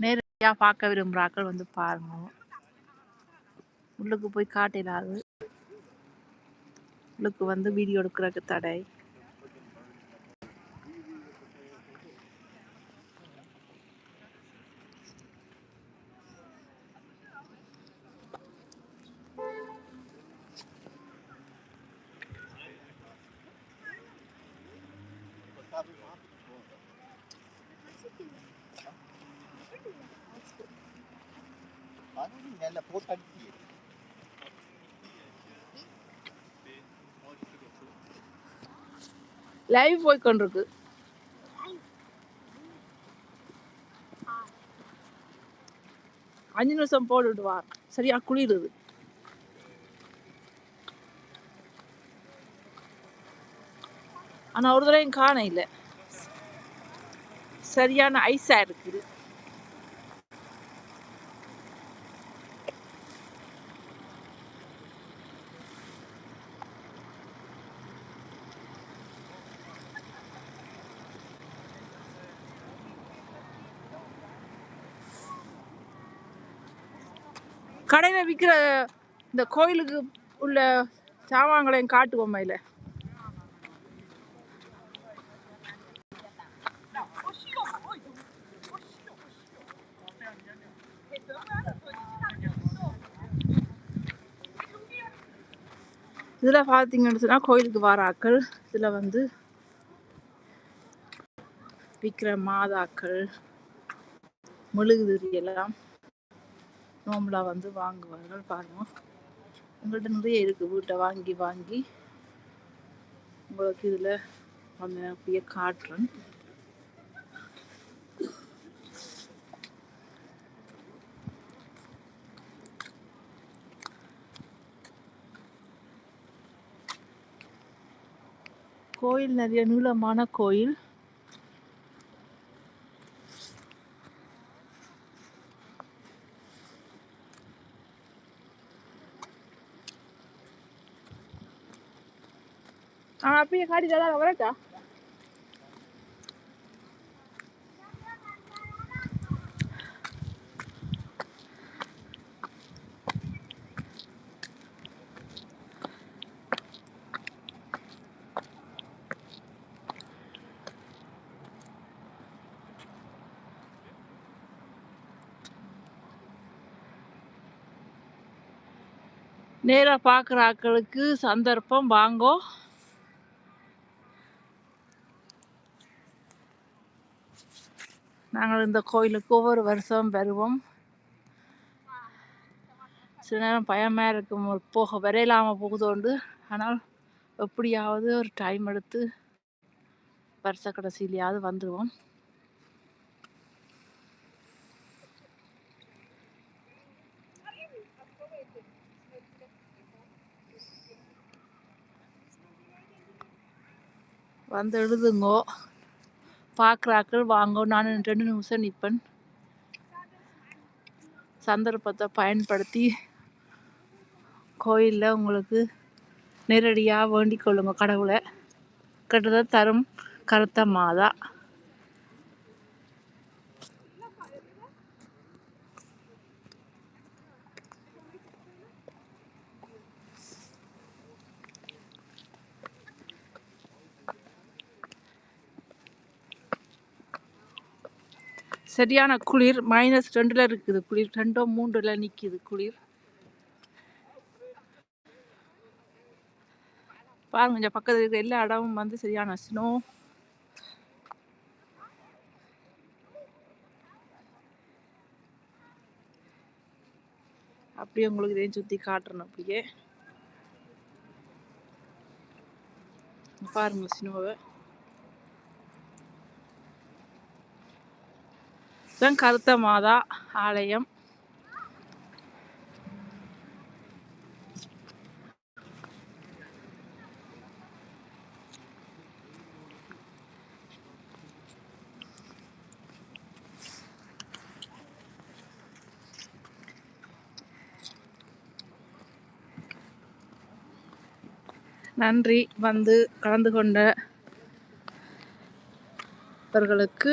நேரடியாக பார்க்க விரும்புகிறாக்கள் வந்து பாருங்க. உள்ளுக்கு போய் காட்டிடாது உள்ளுக்கு வந்து வீடியோ எடுக்கிறதுக்கு தடை. மேல போட்டு அடிச்சு லைவ் போய் கொண்டிருக்கு அஞ்சு நிமிஷம் போட்டுட்டு வா சரியா குளிருது ஆனா ஒரு தடவையும் காண இல்லை. சரியான ஐஸா இருக்குது. கடையில் விற்கிற இந்த கோயிலுக்கு உள்ள சாமான்களையும் காட்டுவோம் மயில. இதில் பார்த்தீங்கன்னு சொன்னால் கோயிலுக்கு வர ஆக்கள் இதில் வந்து விற்கிற மாதாக்கள் மெழுகுதிரி எல்லாம். நோம்பலாக வந்து வாங்குவார்கள் பாருங்கள் உங்கள்கிட்ட நிறைய இருக்குது வீட்டை வாங்கி வாங்கி உங்களுக்கு இதில் வந்து அப்படியே காட்டுறேன். கோயில் நிறைய நீளமான கோயில். ஆ அப்படியே காட்டிட்டு வரட்டா நேரா பார்க்குற ஆக்களுக்கு சந்தர்ப்பம் வாங்கோ. நாங்கள் இந்த கோயிலுக்கு ஒவ்வொரு வருஷம் வருவோம். சில நேரம் பயமாக இருக்கும் போக வரையிலாமல் போகுதோண்டு. ஆனால் எப்படியாவது ஒரு டைம் எடுத்து வருஷ கடைசியிலையாவது வந்துடுவோம் வந்து எழுதுங்கோ. பார்க்குறாக்கள் வாங்க நான் ரெண்டு நிமிஷம் நிற்பேன் சந்தர்ப்பத்தை பயன்படுத்தி கோயிலில் உங்களுக்கு நேரடியாக வேண்டிக் கொள்ளுங்க கடவுளை. கிட்டத்தட்ட தரும் கருத்த மாதா. சரியான குளிர் மைனஸ் ரெண்டில் இருக்குது குளிர். ரெண்டோ மூன்றில் நிற்கிது குளிர். பாருங்க கொஞ்சம் பக்கத்தில் இருக்கிற எல்லா இடமும் வந்து சரியான ஸ்னோ அப்படியே உங்களுக்கு இதையும் சுற்றி காட்டுறணும் அப்படியே. பாருங்க ஸ்னோவை இதுதான் கருத்த மாதா ஆலயம். நன்றி. வந்து கலந்து கொண்ட அவர்களுக்கு